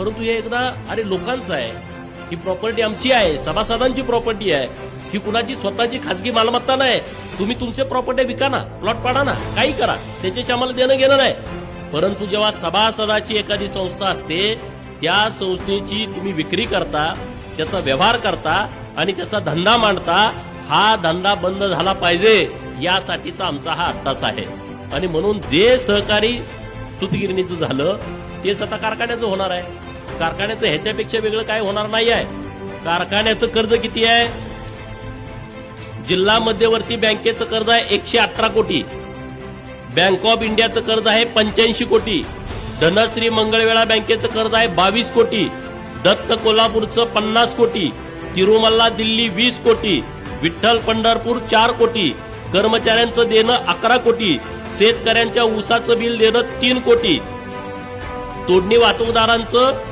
परंतु हे एकदा अरे लोकांचं आहे. ही प्रॉपर्टी आमची आहे. सभासदांची प्रॉपर्टी आहे. ही कुणाची स्वतःची खासगी मालमत्ता नाही. तुम्ही तुमचे प्रॉपर्टी विका ना. प्लॉट पाडा ना. काही करा. त्याच्याशी आम्हाला देणं घेणं नाही. परंतु जेव्हा सभासदाची एखादी संस्था असते त्या संस्थेची तुम्ही विक्री करता त्याचा व्यवहार करता आणि त्याचा धंदा मांडता हा धंदा बंद झाला पाहिजे यासाठीचा आमचा हा अट्टास आहे. आणि म्हणून जे सहकारी सुतगिरणीचं झालं तेच आता कारखान्याचं होणार आहे. कारखान्याचं ह्याच्यापेक्षा वेगळं काय होणार नाही आहे कारखान्याचं कर्ज किती आहे? जिल्हा मध्यवर्ती बँकेचं कर्ज आहे एकशे अठरा कोटी. बँक ऑफ इंडियाचं कर्ज आहे पंच्याऐंशी कोटी. धनश्री मंगळवेळा बँकेचं कर्ज आहे बावीस कोटी. दत्त कोल्हापूरचं पन्नास कोटी. तिरुमल्ला दिल्ली वीस कोटी. विठ्ठल पंढरपूर चार कोटी. कर्मचाऱ्यांचं देणं अकरा कोटी. शेतकऱ्यांच्या ऊसाचं बिल देणं तीन कोटी. तोडणी वाहतूकदारांचं